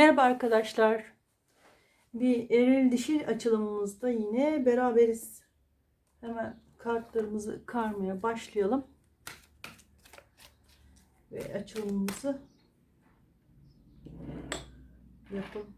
Merhaba arkadaşlar. Bir eril dişil açılımımızda yine beraberiz. Hemen kartlarımızı karmaya başlayalım. Ve açılımımızı yapalım.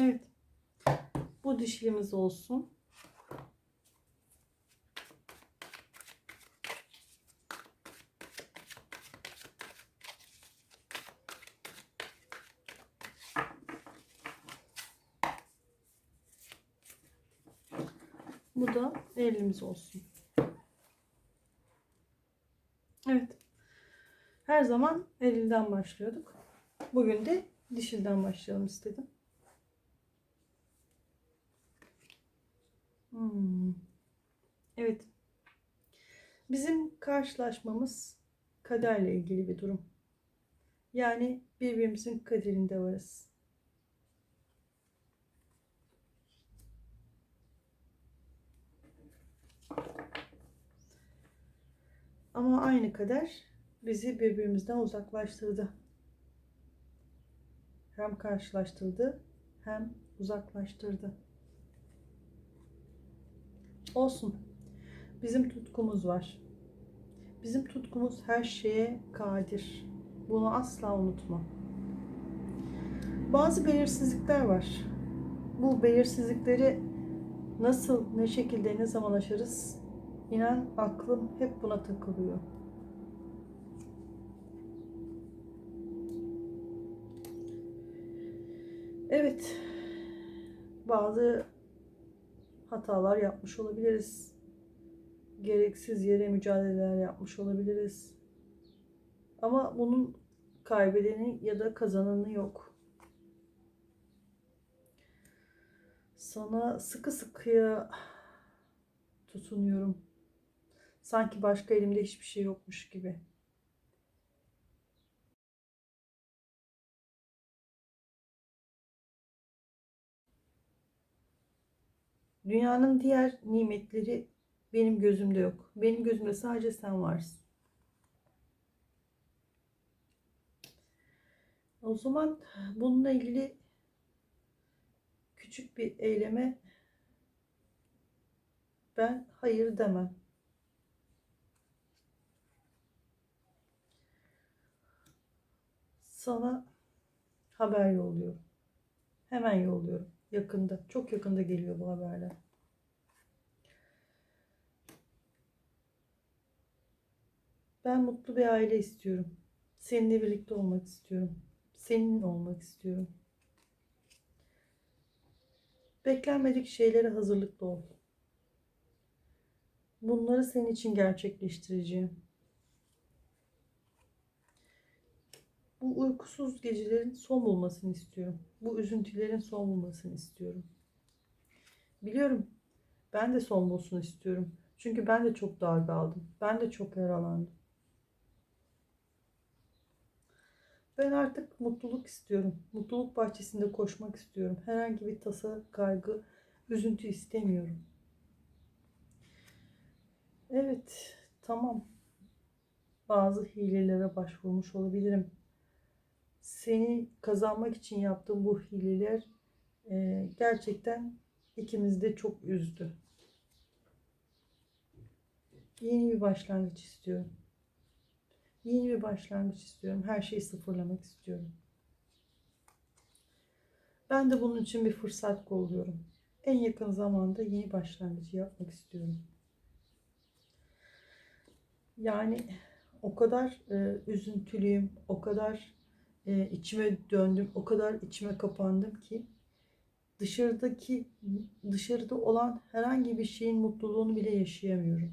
Evet. Bu dişilimiz olsun. Bu da elimiz olsun. Evet. Her zaman elinden başlıyorduk. Bugün de dişilden başlayalım istedim. Hmm. Evet. Bizim karşılaşmamız kaderle ilgili bir durum. Yani birbirimizin kaderinde varız. Ama aynı kader bizi birbirimizden uzaklaştırdı. Hem karşılaştırdı hem uzaklaştırdı. Olsun. Bizim tutkumuz var. Bizim tutkumuz her şeye kadir. Bunu asla unutma. Bazı belirsizlikler var. Bu belirsizlikleri nasıl, ne şekilde, ne zaman aşarız? İnan aklım hep buna takılıyor. Evet. Bazı hatalar yapmış olabiliriz. Gereksiz yere mücadeleler yapmış olabiliriz. Ama bunun kaybedeni ya da kazananı yok. Sana sıkı sıkıya tutunuyorum. Sanki başka elimde hiçbir şey yokmuş gibi. Dünyanın diğer nimetleri benim gözümde yok. Benim gözümde sadece sen varsın. O zaman bununla ilgili küçük bir eyleme ben hayır demem. Sana haber yolluyorum. Hemen yolluyorum. Yakında. Çok yakında geliyor bu haberler. Ben mutlu bir aile istiyorum. Seninle birlikte olmak istiyorum. Senin olmak istiyorum. Beklenmedik şeylere hazırlıklı ol. Bunları senin için gerçekleştireceğim. Bu uykusuz gecelerin son bulmasını istiyorum. Bu üzüntülerin son bulmasını istiyorum. Biliyorum ben de son bulsun istiyorum. Çünkü ben de çok darbe Ben de çok yaralandım. Ben artık mutluluk istiyorum. Mutluluk bahçesinde koşmak istiyorum. Herhangi bir tasa, kaygı, üzüntü istemiyorum. Evet, tamam. Bazı hilelere başvurmuş olabilirim. Seni kazanmak için yaptığım bu hileler e, gerçekten ikimiz de çok üzdü. Yeni bir başlangıç istiyorum. Yeni bir başlangıç istiyorum. Her şeyi sıfırlamak istiyorum. Ben de bunun için bir fırsat kolluyorum. En yakın zamanda yeni başlangıcı yapmak istiyorum. Yani o kadar e, üzüntülüyüm, o kadar e, içime döndüm, o kadar içime kapandım ki dışarıdaki dışarıda olan herhangi bir şeyin mutluluğunu bile yaşayamıyorum.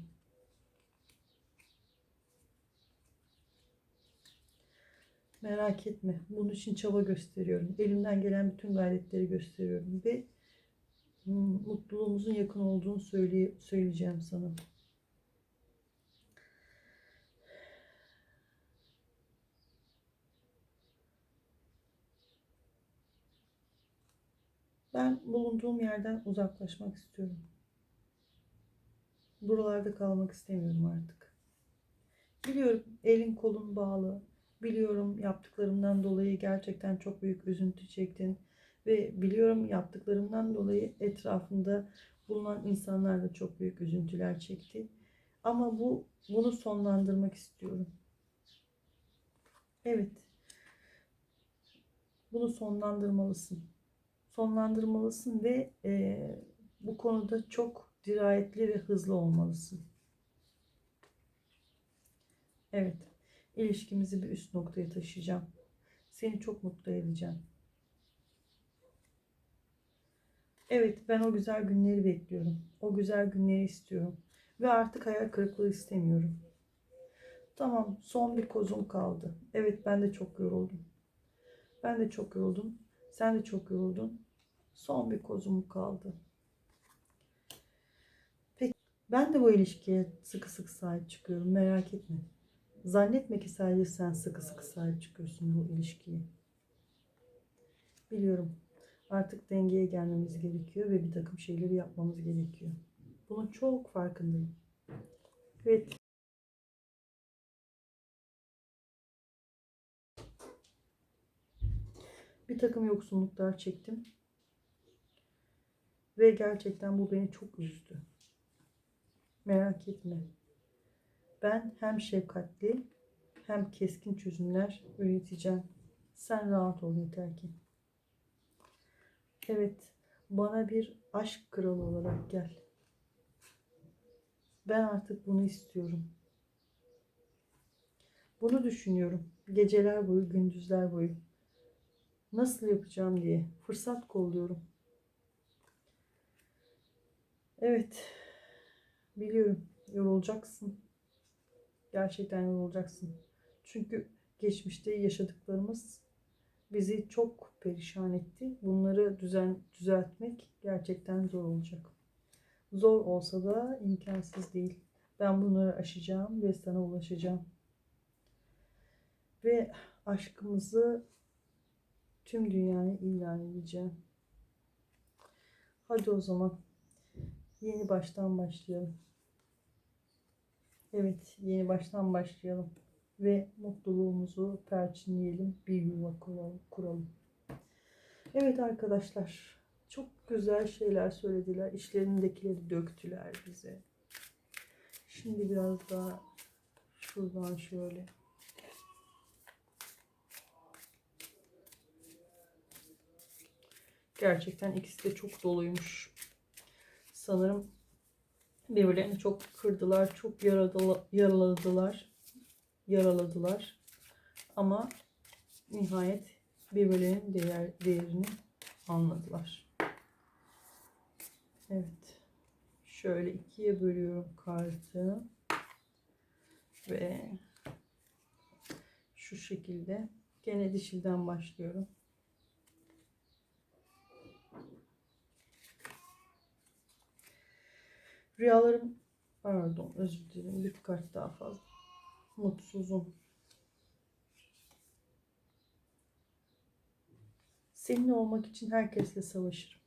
Merak etme. Bunun için çaba gösteriyorum. Elimden gelen bütün gayretleri gösteriyorum ve mutluluğumuzun yakın olduğunu söyle, söyleyeceğim sana. Ben bulunduğum yerden uzaklaşmak istiyorum. Buralarda kalmak istemiyorum artık. Biliyorum elin kolun bağlı. Biliyorum yaptıklarımdan dolayı gerçekten çok büyük üzüntü çektin. Ve biliyorum yaptıklarımdan dolayı etrafında bulunan insanlar da çok büyük üzüntüler çekti. Ama bu bunu sonlandırmak istiyorum. Evet. Bunu sonlandırmalısın. Sonlandırmalısın ve eee, bu konuda çok dirayetli ve hızlı olmalısın. Evet. İlişkimizi bir üst noktaya taşıyacağım. Seni çok mutlu edeceğim. Evet, ben o güzel günleri bekliyorum. O güzel günleri istiyorum. Ve artık hayal kırıklığı istemiyorum. Tamam, son bir kozum kaldı. Evet, ben de çok yoruldum. Ben de çok yoruldum. Sen de çok yoruldun. Son bir kozum kaldı. Peki, ben de bu ilişkiye sıkı sıkı sahip çıkıyorum. Merak etme. Zannetme ki sadece sen sıkı sıkı sahip çıkıyorsun bu ilişkiye. Biliyorum. Artık dengeye gelmemiz gerekiyor ve bir takım şeyleri yapmamız gerekiyor. Bunun çok farkındayım. Evet. Bir takım yoksunluklar çektim. Ve gerçekten bu beni çok üzdü. Merak etme. Ben hem şefkatli hem keskin çözümler üreteceğim. Sen rahat ol yeter ki. Evet, bana bir aşk kralı olarak gel. Ben artık bunu istiyorum. Bunu düşünüyorum. Geceler boyu, gündüzler boyu. Nasıl yapacağım diye fırsat kolluyorum. Evet. Biliyorum yorulacaksın. Gerçekten yorulacaksın. Çünkü geçmişte yaşadıklarımız bizi çok perişan etti. Bunları düzen düzeltmek gerçekten zor olacak. Zor olsa da imkansız değil. Ben bunları aşacağım ve sana ulaşacağım. Ve aşkımızı tüm dünyaya ilan edeceğim. Hadi o zaman yeni baştan başlayalım. Evet, yeni baştan başlayalım ve mutluluğumuzu perçinleyelim, bir yuva kuralım. Evet arkadaşlar, çok güzel şeyler söylediler. İşlerindekileri döktüler bize. Şimdi biraz daha şuradan şöyle. Gerçekten ikisi de çok doluymuş. Sanırım birbirlerini çok kırdılar, çok yaraladılar. Yaraladılar. Ama nihayet birbirlerinin değer, değerini anladılar. Evet. Şöyle ikiye bölüyorum kartı. Ve şu şekilde gene dişilden başlıyorum. Rüyalarım pardon özür dilerim bir kart daha fazla. Mutsuzum. Seninle olmak için herkesle savaşırım.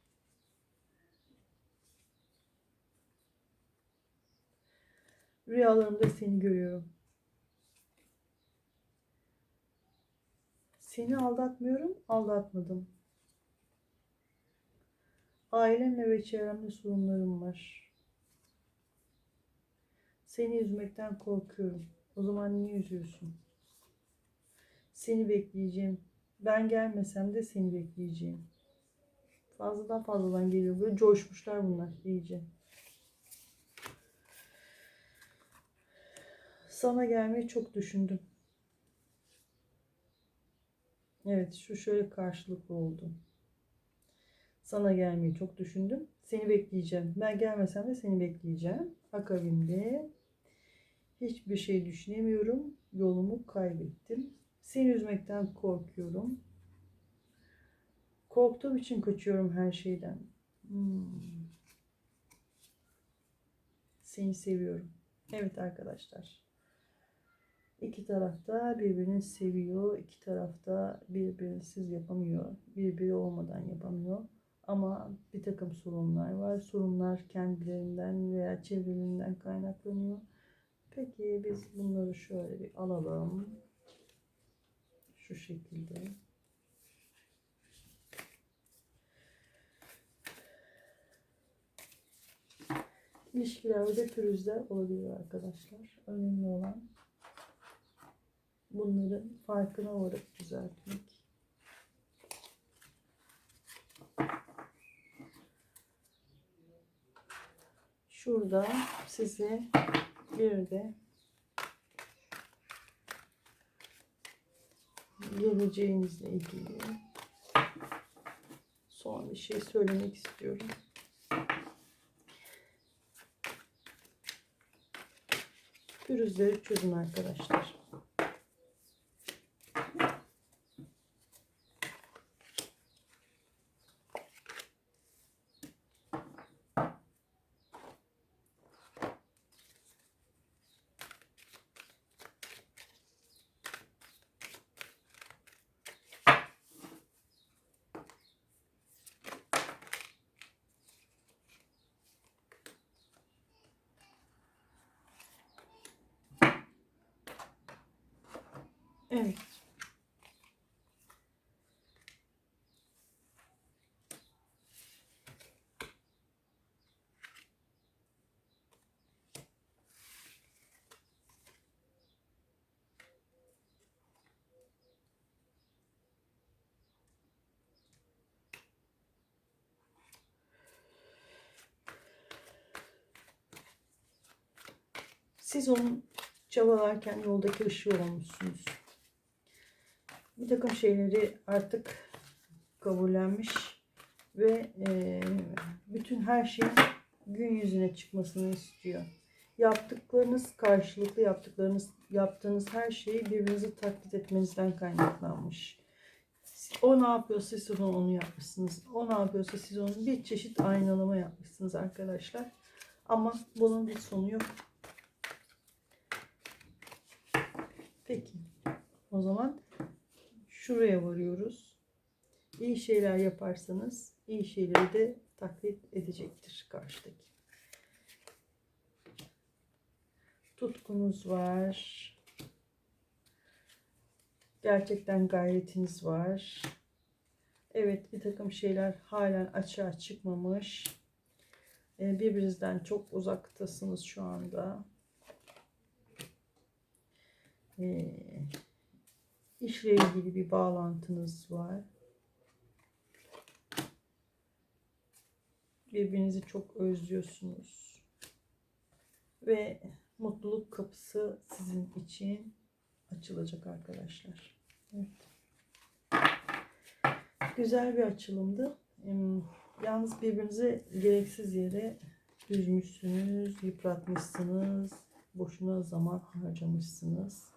Rüyalarımda seni görüyorum. Seni aldatmıyorum, aldatmadım. Ailemle ve çevremde sorunlarım var. Seni üzmekten korkuyorum. O zaman niye üzüyorsun? Seni bekleyeceğim. Ben gelmesem de seni bekleyeceğim. Fazladan fazladan geliyor. Böyle coşmuşlar bunlar iyice. Sana gelmeyi çok düşündüm. Evet şu şöyle karşılıklı oldu. Sana gelmeyi çok düşündüm. Seni bekleyeceğim. Ben gelmesem de seni bekleyeceğim. Akabinde hiçbir şey düşünemiyorum. Yolumu kaybettim. Seni üzmekten korkuyorum. Korktuğum için kaçıyorum her şeyden. Hmm. Seni seviyorum. Evet arkadaşlar. İki tarafta birbirini seviyor. iki tarafta birbirsiz yapamıyor. Birbiri olmadan yapamıyor. Ama bir takım sorunlar var. Sorunlar kendilerinden veya çevrelerinden kaynaklanıyor. Peki biz bunları şöyle bir alalım. Şu şekilde. İlişkilerde pürüzler olabilir arkadaşlar. Önemli olan bunların farkına varıp düzeltmek. Şurada size bir de geleceğinizle ilgili son bir şey söylemek istiyorum. Pürüzleri çözün arkadaşlar. Evet. Siz onun çabalarken yoldaki ışığı olmuşsunuz bir takım şeyleri artık kabullenmiş ve e, bütün her şeyin gün yüzüne çıkmasını istiyor. Yaptıklarınız karşılıklı yaptıklarınız yaptığınız her şeyi birbirinizi taklit etmenizden kaynaklanmış. O ne yapıyorsa siz onu, onu yapmışsınız. O ne yapıyorsa siz onu bir çeşit aynalama yapmışsınız arkadaşlar. Ama bunun bir sonu yok. Peki. O zaman şuraya varıyoruz. İyi şeyler yaparsanız iyi şeyleri de taklit edecektir karşıdaki. Tutkunuz var. Gerçekten gayretiniz var. Evet bir takım şeyler halen açığa çıkmamış. Ee, birbirinizden çok uzaktasınız şu anda. İşle ilgili bir bağlantınız var. Birbirinizi çok özlüyorsunuz. Ve mutluluk kapısı sizin için açılacak arkadaşlar. Evet. Güzel bir açılımdı. Yalnız birbirinizi gereksiz yere üzmüşsünüz, yıpratmışsınız, boşuna zaman harcamışsınız.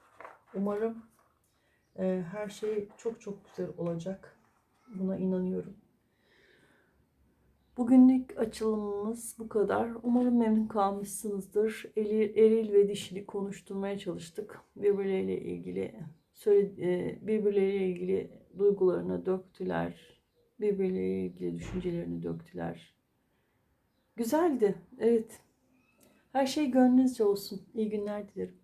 Umarım ee, her şey çok çok güzel olacak. Buna inanıyorum. Bugünlük açılımımız bu kadar. Umarım memnun kalmışsınızdır. Eril, eril ve dişili konuşturmaya çalıştık. Birbirleriyle ilgili e, birbirleriyle ilgili duygularını döktüler. Birbirleriyle ilgili düşüncelerini döktüler. Güzeldi. Evet. Her şey gönlünüzce olsun. İyi günler dilerim.